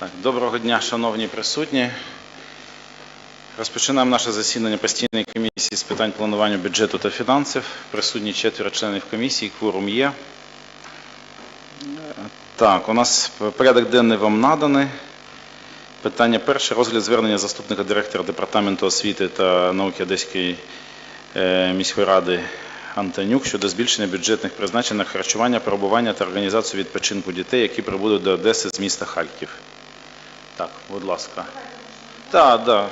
Так, доброго дня, шановні присутні. Розпочинаємо наше засідання постійної комісії з питань планування бюджету та фінансів. Присутні четверо членів комісії, кворум є. Так, у нас порядок денний вам наданий. Питання перше. Розгляд звернення заступника директора Департаменту освіти та науки Одеської е, міської ради Антонюк щодо збільшення бюджетних призначень на харчування, перебування та організацію відпочинку дітей, які прибудуть до Одеси з міста Харків. Так, будь ласка. Так, так.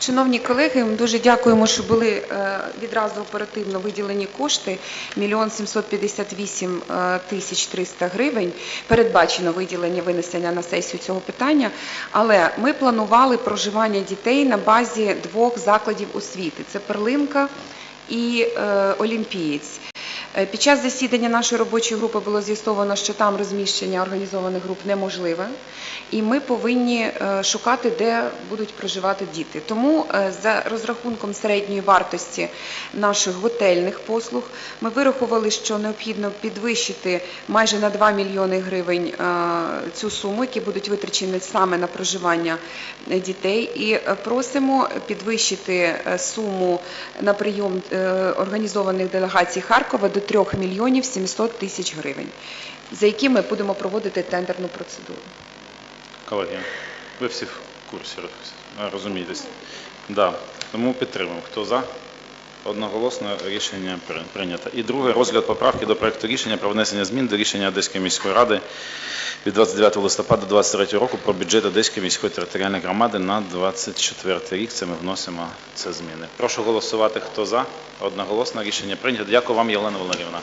Шановні колеги, ми дуже дякуємо, що були е, відразу оперативно виділені кошти. Мільйон 758 е, тисяч 300 гривень. Передбачено виділення винесення на сесію цього питання. Але ми планували проживання дітей на базі двох закладів освіти. Це Перлинка і е, Олімпієць. Е, Під час засідання нашої робочої групи було з'ясовано, що там розміщення організованих груп неможливе, і ми повинні е, шукати, де будуть проживати діти. Тому е, за розрахунком середньої вартості наших готельних послуг ми вирахували, що необхідно підвищити майже на 2 мільйони гривень цю суму, які будуть витрачені саме на проживання дітей, і просимо підвищити суму на прийом організованих делегацій Харкова до 3 мільйонів 700 тисяч гривень, за які ми будемо проводити тендерну процедуру. Колеги, ви всі в курсі роз- розумієтесь. Да. Тому підтримуємо. Хто за? Одноголосно рішення прийнято. І друге, розгляд поправки до проекту рішення про внесення змін до рішення Одеської міської ради від 29 листопада 2023 року про бюджет Одеської міської територіальної громади на 24 рік. Це ми вносимо це зміни. Прошу голосувати. Хто за? Одноголосно рішення прийнято. Дякую вам, Єлена Валерівна.